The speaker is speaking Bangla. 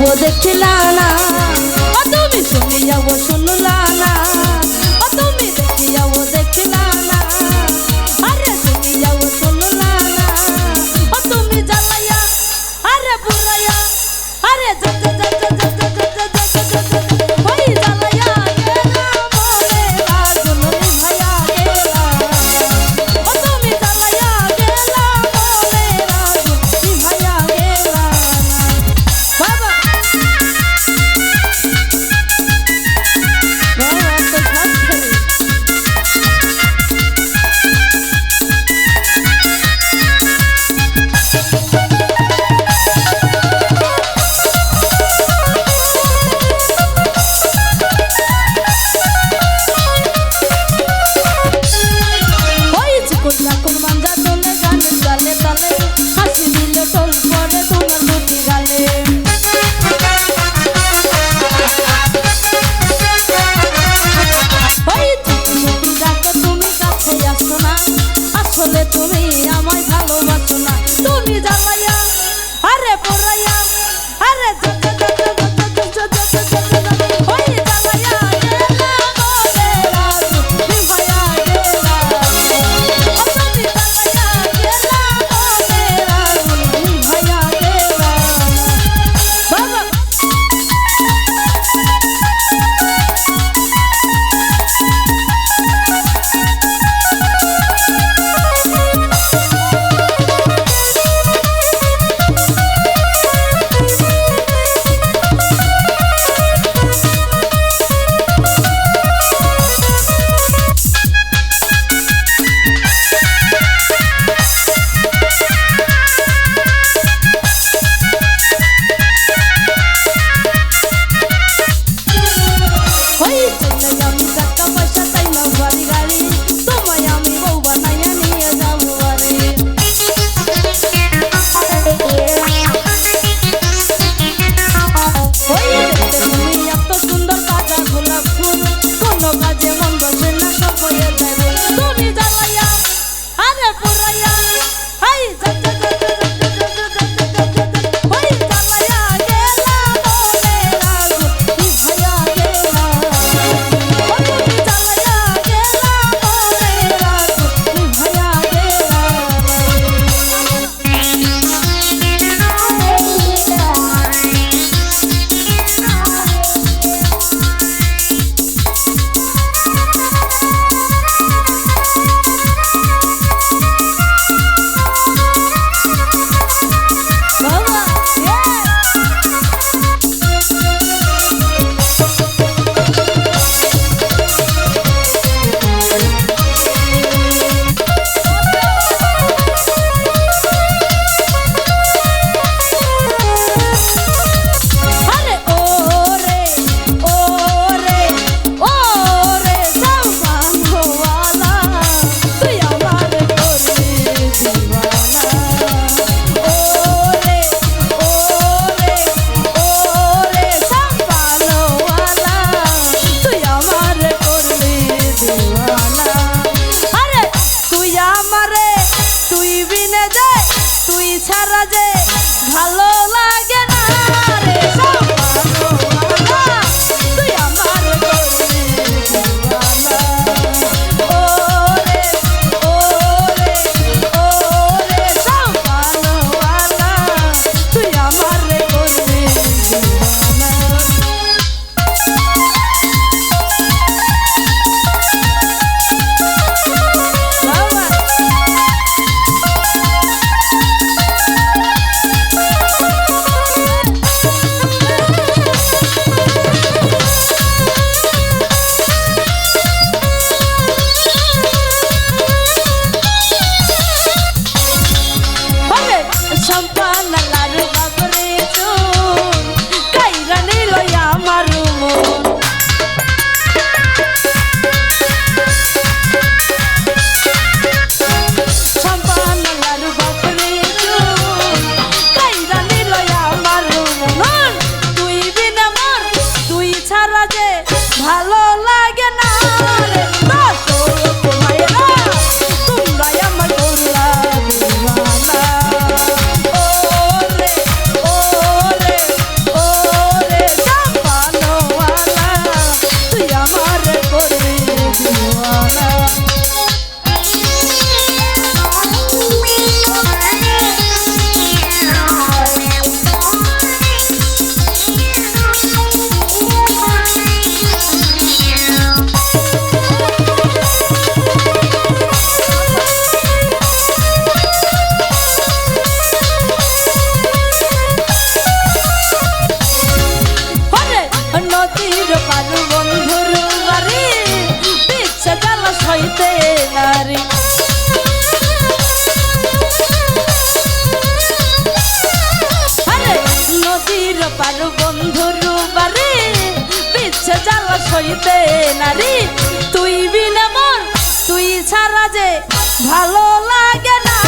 দেখিলা না। ছাড়া যে ভালো পারু বন্ধু রুবারে পিছে জ্বালা সইতে নারী। তুই বিনা মন, তুই ছাড়া যে ভালো লাগে না।